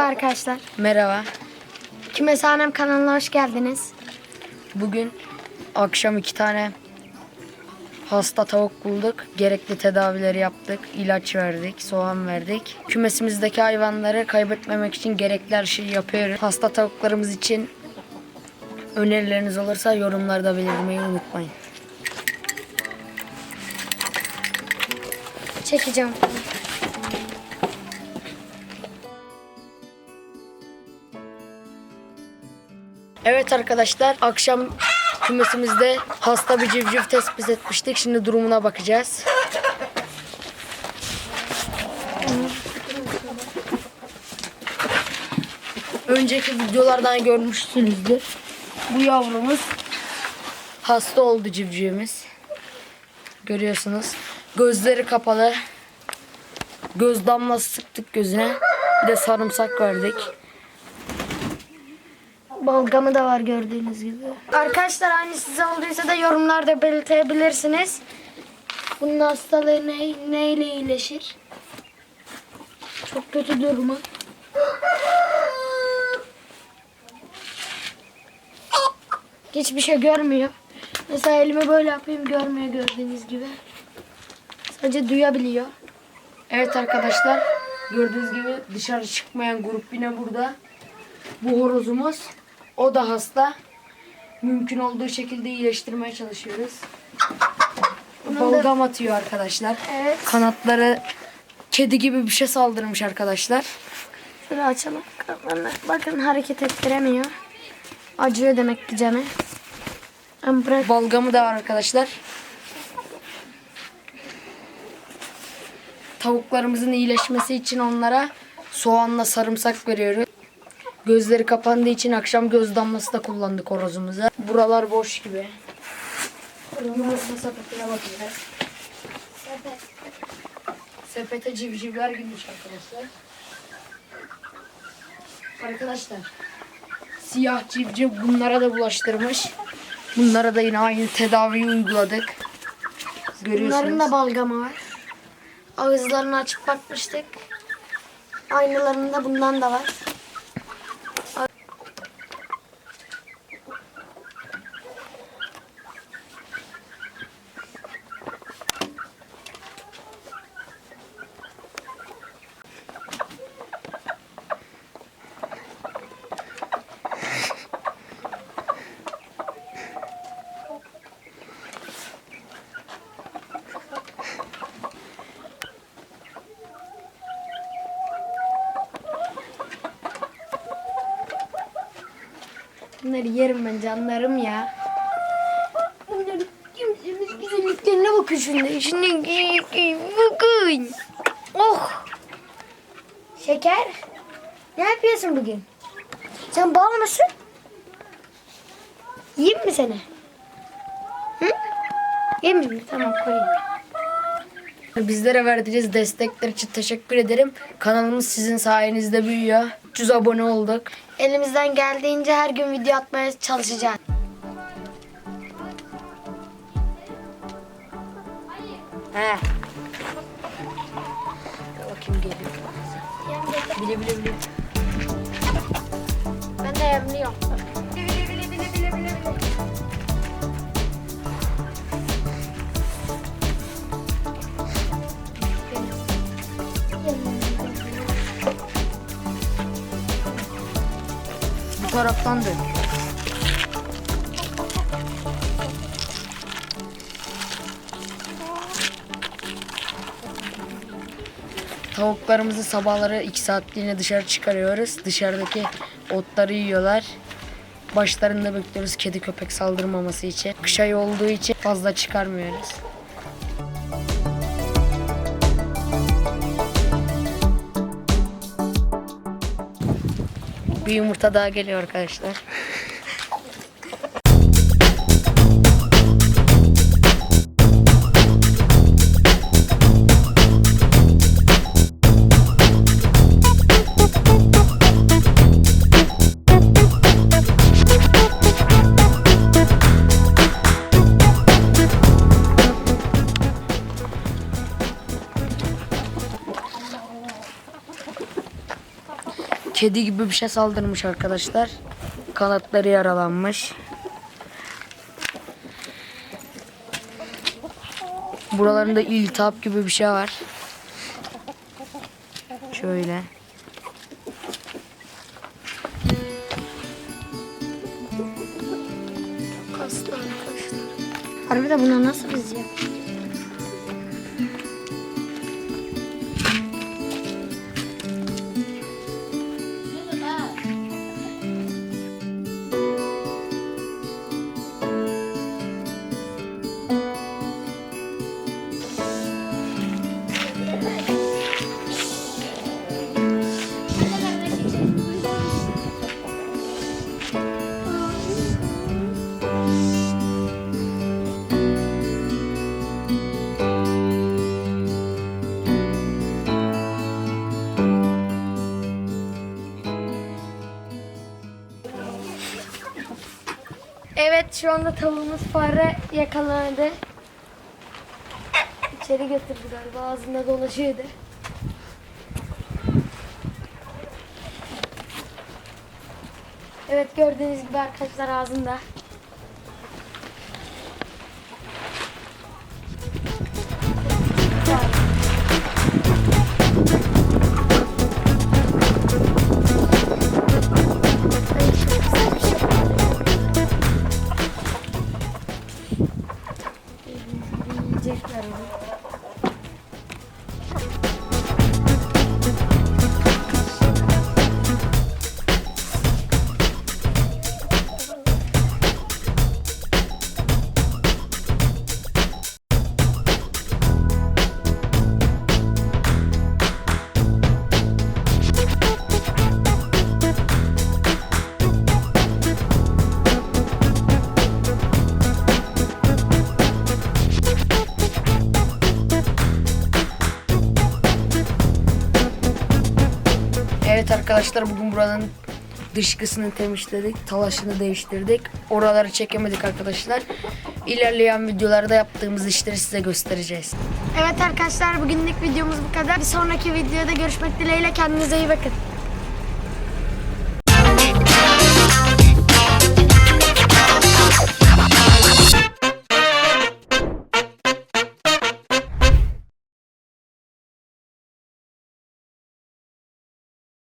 Merhaba arkadaşlar. Merhaba. Kümesanem kanalına hoş geldiniz. Bugün akşam iki tane hasta tavuk bulduk. Gerekli tedavileri yaptık. ilaç verdik, soğan verdik. Kümesimizdeki hayvanları kaybetmemek için gerekli her şeyi yapıyoruz. Hasta tavuklarımız için önerileriniz olursa yorumlarda belirtmeyi unutmayın. Çekeceğim. Evet arkadaşlar akşam kümesimizde hasta bir civciv tespit etmiştik. Şimdi durumuna bakacağız. Önceki videolardan görmüşsünüzdür. Bu yavrumuz hasta oldu civcivimiz. Görüyorsunuz. Gözleri kapalı. Göz damlası sıktık gözüne. Bir de sarımsak verdik. Balgamı da var gördüğünüz gibi. Arkadaşlar aynı size olduysa da yorumlarda belirtebilirsiniz. Bunun hastalığı ne, neyle iyileşir? Çok kötü durumu. Hiçbir şey görmüyor. Mesela elimi böyle yapayım görmüyor gördüğünüz gibi. Sadece duyabiliyor. Evet arkadaşlar gördüğünüz gibi dışarı çıkmayan grup yine burada. Bu horozumuz o da hasta. Mümkün olduğu şekilde iyileştirmeye çalışıyoruz. Balgam atıyor arkadaşlar. Evet. Kanatları kedi gibi bir şey saldırmış arkadaşlar. Şöyle açalım. Kapağını. Bakın hareket ettiremiyor. Acıyor demek ki canı. Bırak. Balgamı da var arkadaşlar. Tavuklarımızın iyileşmesi için onlara soğanla sarımsak veriyoruz. Gözleri kapandığı için akşam göz damlası da kullandık horozumuza. Buralar boş gibi. Yumurta sepetine bakacağız. Sepete civcivler girmiş arkadaşlar. Arkadaşlar siyah civciv bunlara da bulaştırmış. Bunlara da yine aynı tedaviyi uyguladık. Görüyorsunuz. Bunların da balgamı var. Ağızlarını açıp bakmıştık. Aynalarında bundan da var. Bunları yerim ben canlarım ya. Bunları yemsiniz güzelliklerine bakın şimdi. Şimdi bakın. Oh. Şeker. Ne yapıyorsun bugün? Sen bal mısın? Yiyeyim mi seni? Hı? Yemeyeyim mi? Tamam koyayım. Bizlere verdiğiniz destekler için teşekkür ederim. Kanalımız sizin sayenizde büyüyor. 300 abone olduk. Elimizden geldiğince her gün video atmaya çalışacağız. He. Bakayım geliyor. Bile bile bile. Ben de yemliyorum. Taraftan dön. Tavuklarımızı sabahları 2 saatliğine dışarı çıkarıyoruz. Dışarıdaki otları yiyorlar. Başlarında bekliyoruz kedi köpek saldırmaması için. Kış ayı olduğu için fazla çıkarmıyoruz. Bir yumurta daha geliyor arkadaşlar. Kedi gibi bir şey saldırmış arkadaşlar. Kanatları yaralanmış. Buralarında iltihap gibi bir şey var. Şöyle. Hasta arkadaşlar. Harbi de buna nasıl biz ya? Evet şu anda tavuğumuz fare yakaladı. İçeri götürdü galiba ağzında dolaşıyordu. Evet gördüğünüz gibi arkadaşlar ağzında. Arkadaşlar bugün buranın dışkısını temizledik. Talaşını değiştirdik. Oraları çekemedik arkadaşlar. İlerleyen videolarda yaptığımız işleri size göstereceğiz. Evet arkadaşlar bugünlük videomuz bu kadar. Bir sonraki videoda görüşmek dileğiyle kendinize iyi bakın.